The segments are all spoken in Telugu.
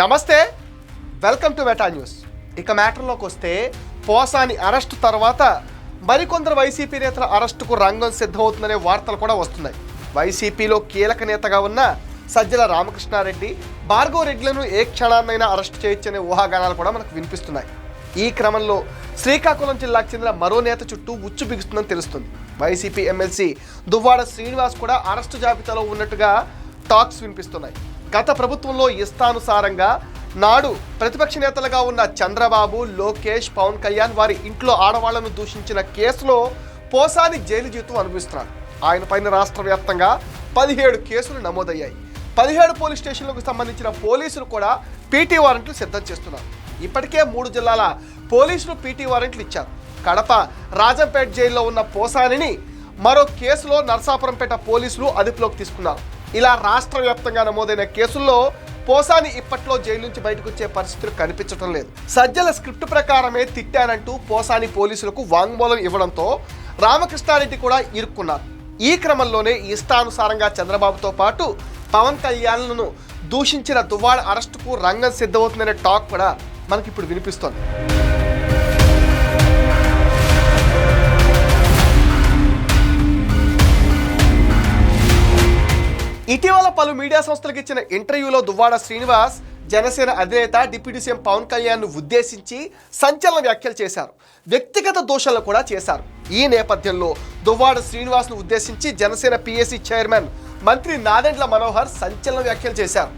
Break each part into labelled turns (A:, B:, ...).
A: నమస్తే వెల్కమ్ టు మెటా న్యూస్. ఇక మ్యాటర్లోకి వస్తే పోసాని అరెస్టు తర్వాత మరికొందరు వైసీపీ నేతల అరెస్టుకు రంగం సిద్ధమవుతుందనే వార్తలు కూడా వస్తున్నాయి. వైసీపీలో కీలక నేతగా ఉన్న సజ్జల రామకృష్ణారెడ్డి భార్గవ రెడ్డిలను ఏ క్షణాన్నైనా అరెస్ట్ చేయొచ్చనే ఊహాగానాలు కూడా మనకు వినిపిస్తున్నాయి. ఈ క్రమంలో శ్రీకాకుళం జిల్లాకు చెందిన మరో నేత చుట్టూ ఉచ్చు బిగుస్తుందని తెలుస్తుంది. వైసీపీ ఎమ్మెల్సీ దువ్వాడ శ్రీనివాస్ కూడా అరెస్టు జాబితాలో ఉన్నట్టుగా టాక్స్ వినిపిస్తున్నాయి. గత ప్రభుత్వంలో ఇష్టానుసారంగా నాడు ప్రతిపక్ష నేతలుగా ఉన్న చంద్రబాబు లోకేష్ పవన్ కళ్యాణ్ వారి ఇంట్లో ఆడవాళ్ళను దూషించిన కేసులో పోసాని జైలు జీవితం అనుభవిస్తున్నారు. ఆయన పైన రాష్ట్ర వ్యాప్తంగా పదిహేడు కేసులు నమోదయ్యాయి. పదిహేడు పోలీస్ స్టేషన్లకు సంబంధించిన పోలీసులు కూడా పీటీ వారెంట్లు సిద్ధం చేస్తున్నారు. ఇప్పటికే మూడు జిల్లాల పోలీసులు పీటీ వారెంట్లు ఇచ్చారు. కడప రాజంపేట జైల్లో ఉన్న పోసానిని మరో కేసులో నర్సాపురంపేట పోలీసులు అదుపులోకి తీసుకున్నారు. ఇలా రాష్ట్ర వ్యాప్తంగా నమోదైన కేసుల్లో పోసాని ఇప్పట్లో జైలు నుంచి బయటకు వచ్చే పరిస్థితులు కనిపించడం లేదు. సజ్జల స్క్రిప్ట్ ప్రకారమే తిట్టానంటూ పోసాని పోలీసులకు వాంగ్మూలం ఇవ్వడంతో రామకృష్ణారెడ్డి కూడా ఇరుక్కున్నారు. ఈ క్రమంలోనే ఇష్టానుసారంగా చంద్రబాబుతో పాటు పవన్ కళ్యాణ్లను దూషించిన దువ్వాడ అరెస్టుకు రంగం సిద్ధమవుతుందనే టాక్ కూడా మనకి ఇప్పుడు వినిపిస్తోంది. ఇటీవల పలు మీడియా సంస్థలకు ఇచ్చిన ఇంటర్వ్యూలో దువ్వాడ శ్రీనివాస్ జనసేన అధినేత డిప్యూటీ సీఎం పవన్ కళ్యాణ్ను ఉద్దేశించి సంచలన వ్యాఖ్యలు చేశారు. వ్యక్తిగత దోషాలు కూడా చేశారు. ఈ నేపథ్యంలో దువ్వాడ శ్రీనివాస్ను ఉద్దేశించి జనసేన పిఎస్సి చైర్మన్ మంత్రి నాదెండ్ల మనోహర్ సంచలన వ్యాఖ్యలు చేశారు.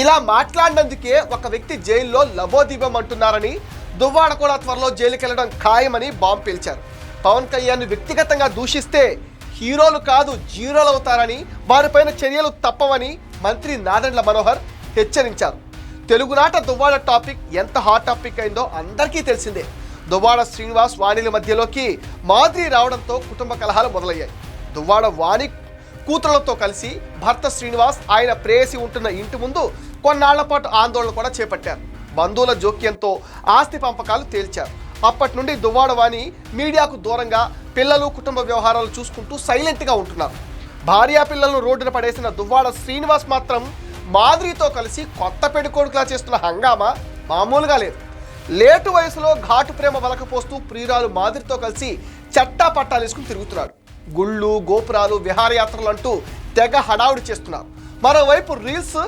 A: ఇలా మాట్లాడినందుకే ఒక వ్యక్తి జైల్లో లబోదీపం అంటున్నారని దువ్వాడ కూడా త్వరలో జైలుకెళ్ళడం ఖాయమని బాంబు పేల్చారు. పవన్ కళ్యాణ్ వ్యక్తిగతంగా దూషిస్తే హీరోలు కాదు జీరోలు అవుతారని వారిపైన చర్యలు తప్పవని మంత్రి నాదెండ్ల మనోహర్ హెచ్చరించారు. తెలుగునాట దువ్వాడ టాపిక్ ఎంత హాట్ టాపిక్ అయిందో అందరికీ తెలిసిందే. దువ్వాడ శ్రీనివాస్ వాణిల మధ్యలోకి మాదిరి రావడంతో కుటుంబ కలహాలు మొదలయ్యాయి. దువ్వాడ వాణి కూతురులతో కలిసి భర్త శ్రీనివాస్ ఆయన ప్రేయసి ఉంటున్న ఇంటి ముందు కొన్నాళ్ళ పాటు ఆందోళన కూడా చేపట్టారు. బంధువుల జోక్యంతో ఆస్తి పంపకాలు తేల్చారు. అప్పటి నుండి దువ్వాడ వాణి మీడియాకు దూరంగా పిల్లలు కుటుంబ వ్యవహారాలు చూసుకుంటూ సైలెంట్గా ఉంటున్నారు. భార్యా పిల్లలను రోడ్డున పడేసిన దువ్వాడ శ్రీనివాస్ మాత్రం మాదిరితో కలిసి కొత్త పెడుకోడుకులా చేస్తున్న హంగామా మామూలుగా లేదు. లేటు వయసులో ఘాటు ప్రేమ వలకపోస్తూ ప్రియురాలు మాదిరితో కలిసి చట్టా పట్టాలు వేసుకుని తిరుగుతున్నాడు గుళ్ళు గోపురాలు విహారయాత్రలు అంటూ తెగ హడావుడి చేస్తున్నారు. మరోవైపు రీల్స్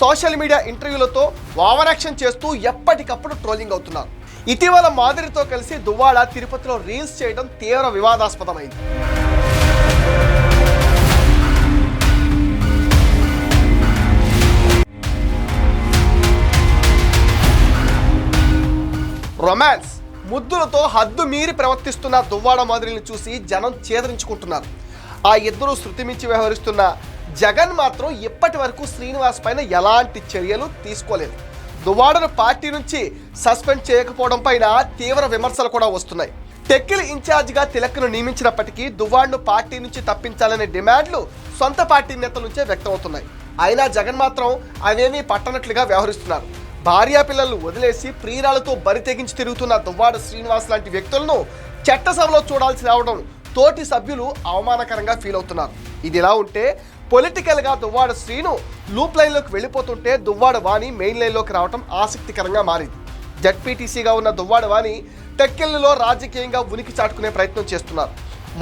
A: సోషల్ మీడియా ఇంటర్వ్యూలతో ఓవరాక్షన్ చేస్తూ ఎప్పటికప్పుడు ట్రోలింగ్ అవుతున్నారు. ఇటీవల మాదిరితో కలిసి దువ్వాడ తిరుపతిలో రీల్స్ చేయడం తీవ్ర వివాదాస్పదమైంది. రొమాన్స్. ముద్దులతో హద్దు మీరి ప్రవర్తిస్తున్న దువ్వాడ మాదిరిని చూసి జనం చేదరించుకుంటున్నారు ఆ ఇద్దరు శృతి మించి వ్యవహరిస్తున్న జగన్ మాత్రం ఇప్పటి వరకు శ్రీనివాస్ పైన ఎలాంటి చర్యలు తీసుకోలేదు. దువాడను పార్టీ నుంచి సస్పెండ్ చేయకపోవడం పైన తీవ్ర విమర్శలు కూడా వస్తున్నాయి. టెక్కిల్ ఇన్ఛార్జిగా తిలక్ను నియమించినప్పటికీ దువాడ్ను పార్టీ నుంచి తప్పించాలనే డిమాండ్లు సొంత పార్టీ నేతల నుంచే వ్యక్తమవుతున్నాయి. అయినా జగన్ మాత్రం అవేమీ పట్టనట్లుగా వ్యవహరిస్తున్నారు. భార్యా పిల్లలు వదిలేసి ప్రియురాలతో బరి తెగించి తిరుగుతున్న దువ్వాడ శ్రీనివాస్ లాంటి వ్యక్తులను చట్టసభలో చూడాల్సి రావడం తోటి సభ్యులు అవమానకరంగా ఫీల్ అవుతున్నారు. ఇది ఇలా ఉంటే పొలిటికల్గా దువ్వాడ శ్రీను లూప్ లైన్లోకి వెళ్ళిపోతుంటే దువ్వాడ వాణి మెయిన్ లైన్లోకి రావడం ఆసక్తికరంగా మారింది. జడ్పీటీసీగా ఉన్న దువ్వాడ వాణి టెక్కెళ్ళలో రాజకీయంగా ఉనికి చాటుకునే ప్రయత్నం చేస్తున్నారు.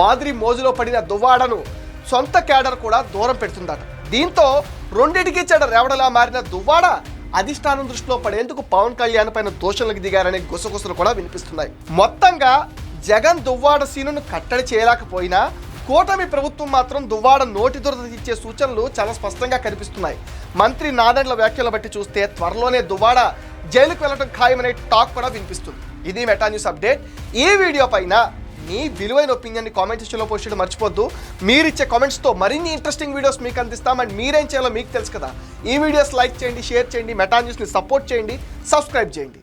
A: మాదిరి మోజులో పడిన దువ్వాడను సొంత క్యాడర్ కూడా దూరం పెడుతుందట. దీంతో రెండింటికి చెడ రేవడలా మారిన దువ్వాడ అధిష్టానం దృష్టిలో పడేందుకు పవన్ కళ్యాణ్ పైన దోషణలకు దిగారనే గుసగుసలు కూడా వినిపిస్తున్నాయి. మొత్తంగా జగన్ దువ్వాడ సీనును కట్టడి చేయలేకపోయినా కూటమి ప్రభుత్వం మాత్రం దువ్వాడ నోటి దురద ఇచ్చే సూచనలు చాలా స్పష్టంగా కనిపిస్తున్నాయి. మంత్రి నాదెండ్ల వ్యాఖ్యలు బట్టి చూస్తే త్వరలోనే దువ్వాడ జైలుకు వెళ్ళడం ఖాయమనే టాక్ కూడా వినిపిస్తుంది. ఇది మెటా న్యూస్ అప్డేట్. ఈ వీడియో పైన మీ విలువైన ఒపీనియన్ని కామెంట్ సెక్షన్లో పోస్ట్ చేయడం మర్చిపోద్దు. మీరిచ్చే కామెంట్స్తో మరిన్ని ఇంట్రెస్టింగ్ వీడియోస్ మీకు అందిస్తాం అండ్ మీరేం చేయాలో మీకు తెలుసు కదా. ఈ వీడియోస్ లైక్ చేయండి షేర్ చేయండి మెటా న్యూస్ని సపోర్ట్ చేయండి సబ్స్క్రైబ్ చేయండి.